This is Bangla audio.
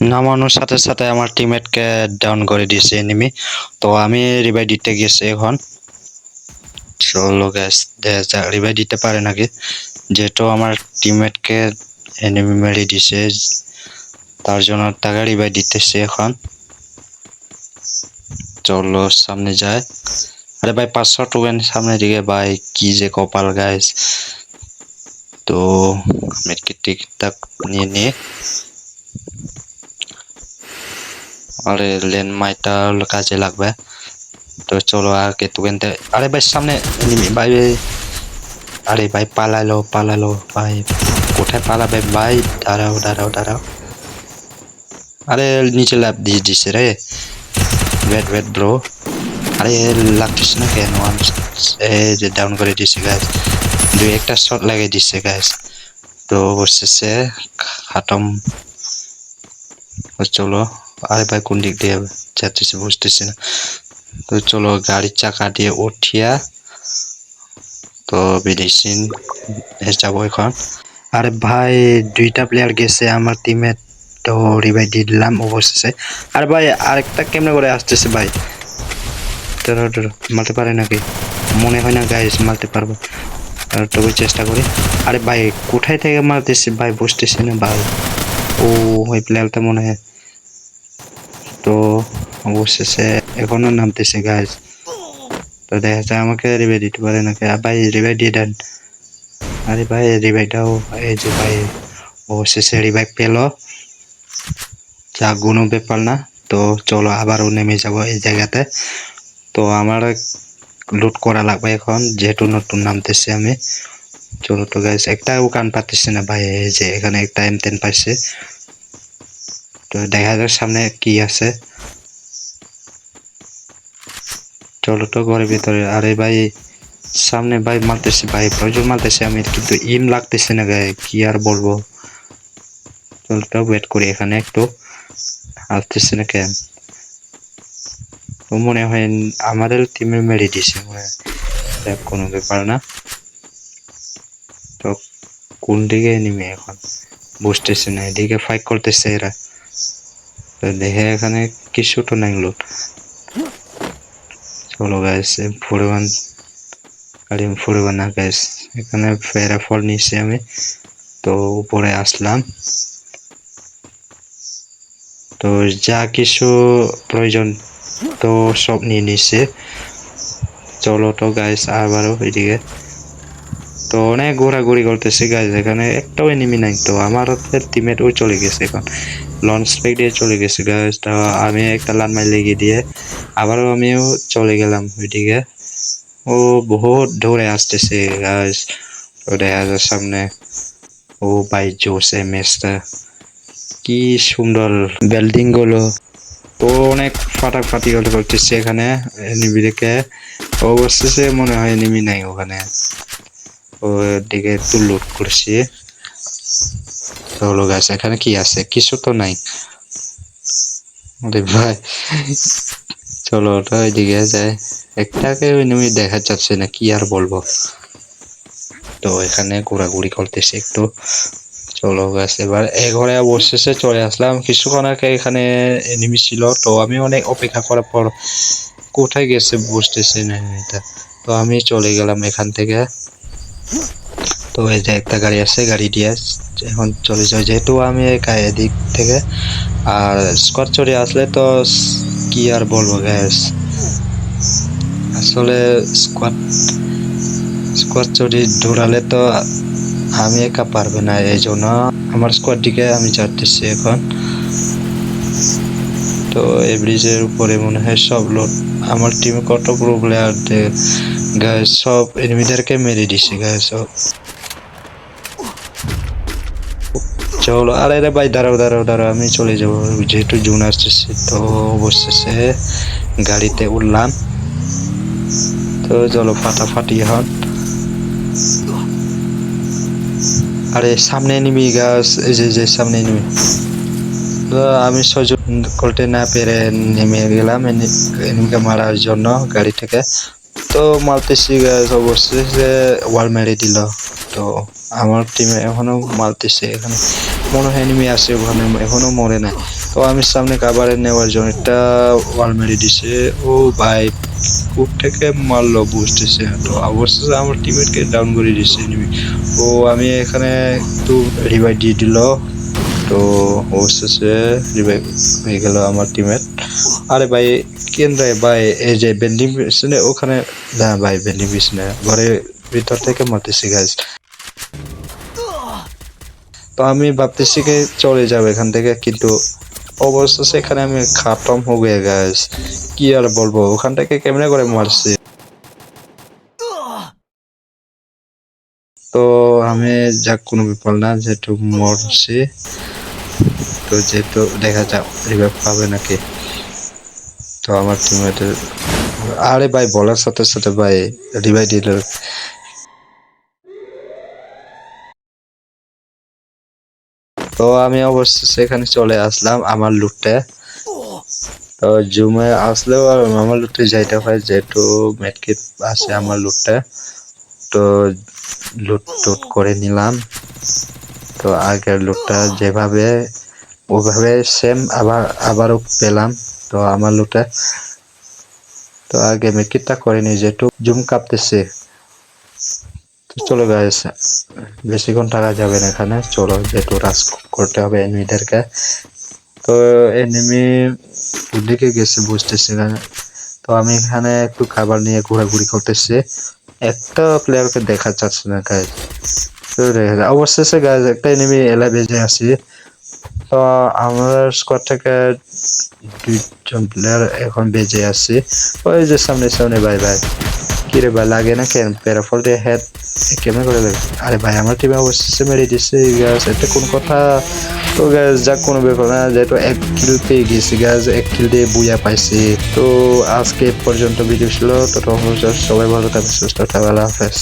নামানোর সাথে সাথে আমার টিমমেটকে ডাউন করে দিয়েছে এনিমি তো আমি রিভাই দিতে গেছি এখন। চলো গ্যাস রিভাই দিতে পারে নাকি। যেহেতু আমার টিমমেটকে এনিমি মেরে দিছে তার জন্য তাকে রিভাই দিতেছে এখন। চলো, সামনে যায় আরে ভাই, পাঁচশো টোকেন সামনের দিকে, ভাই, কি যে কপাল গাইস তো মেটকে টিকটাক নিয়ে নিয়ে আরে লেন মাইটা কাজে লাগবে। তো চলো আগে টোকেন আরে ভাই, সামনে ভাই আরে ভাই, পালালো পালালো, ভাই। কোথায় পালাবে ভাই? দাঁড়াও দাঁড়াও দাঁড়াও। আরে নিচে লাভ দিয়ে দিছে রে। ওয়েট ওয়েট ব্রো আরে লাগতেছে না কেন? এই যে ডাউন করে দিছে গাছ দুই একটা শট লাগিয়ে দিছে গাছ তো খাতম তো চলো। আরে ভাই, কোন দিক দিয়ে যাচ্তেছে বুঝতেছি না। তো চলো গাড়ির চাকা দিয়ে উঠিয়া তো মেডিসিন যাব এখন। আরে ভাই, দুইটা প্লেয়ার গেছে, আমার টিমে তো রিভাই দিলাম, অবশেষে। আর ভাই, আরেকটা কেমনে করে আসতেছে ভাই? ধরো ধরো, মারতে পারে নাকি? মনে হয় না গাইস মারতে পারব। তবু চেষ্টা করি। আরে ভাই, কোথায় থেকে মারতেছে ভাই, বুঝতেছি না ভাই। ও, ওই প্লেয়ারটা মনে হয় তো অবশেষে এখনও নামতেছে গাইস তো দেখা যায় আমাকে রিভাই দিতে পারে নাকি। ভাই রিভাই দিয়ে দেন। আরে ভাই রিভাইটাও এই যে ভাই, অবশেষে রিভাইভ পেল। যা কোনো ব্যাপার না। তো চলো আবারও নেমে যাব এই জায়গাতে। তো আমার লুট করা লাগবে এখন, যেহেতু নতুন নামতেছে আমি। চলো তো গাইস একটাও কান পাচ্ছি না ভাই। এই যে এখানে একটা এম টেন পাইছে। তো দেখা যাক সামনে কি আছে। চলো তো ঘরের ভিতরে। আরে ভাই, সামনে ভাই মারতেছে, ভাই প্রচুর মারতেছে। আমি কিন্তু ইম লাগতেছে না গায়ে, কি আর বলব। চলো তো ওয়েট করি এখানে একটু। আসতেছে না কেন? মনে হয় আমাদের টিমে মেরে দিছে, মনে হয়। কোনো ব্যাপার না। তো কোন দিকে নেমে এখন? বুঝতেছে না, এদিকে ফাইট করতেছে এরা। দেখে এখানে কিছু তো নাই লোট চলো গাইস ফোর ওয়ান আরে ফোর ওয়ান না গাইস এখানে ফেরাফল নিয়েছি আমি। তো উপরে আসলাম। তো যা কিছু প্রয়োজন তো সব নিয়ে নিচ্ছে চলো তো গাইস আবারও এদিকে তো অনেক ঘোরাঘুরি করতেছে গাইস এখানে একটাও এনিমি নাই তো, আমার টিমেটও চলে গেছে এখন। লঞ্চ স্পেক দিয়ে চলে গেছে গাইস তো আমি একটা লান মাই লেগে দিয়ে আবারও আমিও চলে গেলাম ওইদিকে। ও বহুত দৌড়ে আসতেছে তো দেখা যায় সামনে। ও বাই জোসে ম্যাচটা কি সুন্দর বিল্ডিংগুলো। তো অনেক ফাটাফাটি করতেছে এখানে এনিমি দেখে। অবশেষে মনে হয় এনিমি নাই ওখানে। দিকে একটু লুট করছি। চলো গাছ এখানে কি আছে? কিছু তো নাই। ভাই। চলো ওটা ওইদিকে যায় একটাকে এনিমি দেখা যাচ্ছে না কি আর বলব? তো এখানে ঘোরাঘুরি করতেছে একটু। চলো গাছ এবার এ ঘরে অবশেষে চলে আসলাম। কিছুক্ষণ আগে এখানে এনিমি ছিল, তো আমি অনেক অপেক্ষা করার পর কোথায় গেছে বুঝতেছি না। এটা তো আমি চলে গেলাম এখান থেকে। তো এই যে একটা গাড়ি আছে, গাড়ি দিয়ে এখন চলে যাই যেহেতু আমি একা এদিক থেকে, আর স্কট চড়ে আসলে তো কি আর বলব গ্যাস আসলে স্কোয়াড তো আমি একা পারবে না এই জন্য আমার আমি এখন। তো এই ব্রিজের উপরে মনে হয় সব লোড, আমার টিমে কত গায়ে সব এনিমিদেরকে মেরে দিছে গায়ে সব। চলো, আরে রে ভাই, দাঁড়াও দাঁড়াও দাঁড়াও, আমি চলে যাব। যেহেতু জুন আসতেছে, তো অবশেষে গাড়িতে উঠলাম। তো চলো, ফাটাফাটি হন। আরে, সামনে নিবি গাছ এই যে যে, সামনে নিবি আমি সহ্য করতে না পেরে নেমে গেলাম, এনি- এনিমিকে মারার জন্য গাড়ি থেকে। তো গাছ অবশেষে ওয়াল মেরে দিল। তো আমার টিমে এখনও মারতেছে এখানে মনে হয় এনিমি আছে ওখানে, এখনও মরে নাই। তো আমি সামনে কাবারে নেওয়ার জন্য একটা ওয়াল মেরে দিছে। ও ভাই কূপ থেকে মারলো বুঝতেছে তো অবশেষে আমার টিমমেটকে ডাউন করে দিচ্ছে এনিমি ও আমি এখানে একটু রিভাইভ দিয়ে দিল। তো অবশেষে রিভাইভ হয়ে গেল আমার টিমমেট আরে ভাই, কেন রে ভাই, এই যে বেন্ডিং পিছনে ওখানে না ভাই বেন্ডিং পিছনে ঘরের ভিতর থেকে মারতেছি গাছ তো আমি ভাবতেছি কি চলে যাব এখান থেকে, কিন্তু অবশেষে এখানে আমি খাতম হয়ে গিয়ে গাছ কি আর বলব, ওখান থেকে কেমনে করে মারছি? তো আমি যাক, কোনো বিপদ না, যেহেতু মরছি। তো যেহেতু দেখা যাক রিভাইভ পাবে নাকি? তো আমার টিমমেটের আরে ভাই, বলার সাথে সাথে ভাই রিভাইভ দিল। তো আমি অবশ্য সেখানে চলে আসলাম আমার লুটে তো জুমে আসলেও আমার লুটে যাইতে হয়, যেহেতু মেটকিট আছে আমার লুটে তো লুট টুট করে নিলাম। তো আগের লুটটা যেভাবে ওভাবে সেম আবার, আবারও পেলাম। তো আমার লুটে। তো আগে মেটকিটটা করে নি যেহেতু জুম কাঁপতেছে। চলো গাইস বেশিক্ষণ টাকা যাবে না এখানে? চলো, যেহেতু রাজ করতে হবে এনিমিদেরকে তো এনিমি ওদিকে গেছে, বুঝতেছি না। তো আমি এখানে একটু খাবার নিয়ে ঘোরাঘুরি করতেছি। একটা প্লেয়ারকে দেখা যাচ্ছে না গায়ে তো অবশেষে গাইজ একটা এনিমি এলা বেজে আছি। তো আমার স্কোয়াড থেকে দুইজন প্লেয়ার এখন বেজে আছে। ওই যে সামনে সামনে, ভাই ভাই। কিরে ভাই, লাগে না কেন? প্যারাফল দিয়ে হেড কেমন করে লাগে? আরে ভাই, আমার টিমে অবশেষে মেরে দিচ্ছে গ্যাস এটা কোন কথা। তো গ্যাস যাক, কোনো ব্যাপার না, যেহেতু এক কিল পেয়ে গেছি গ্যাস এক কিল দিয়ে বুয়া পাইছি। তো আজকে পর্যন্ত ভিডিও ছিল তো সবাই ভালো থাকবে সুস্থ থাকবে আল্লাহ হাফেজ।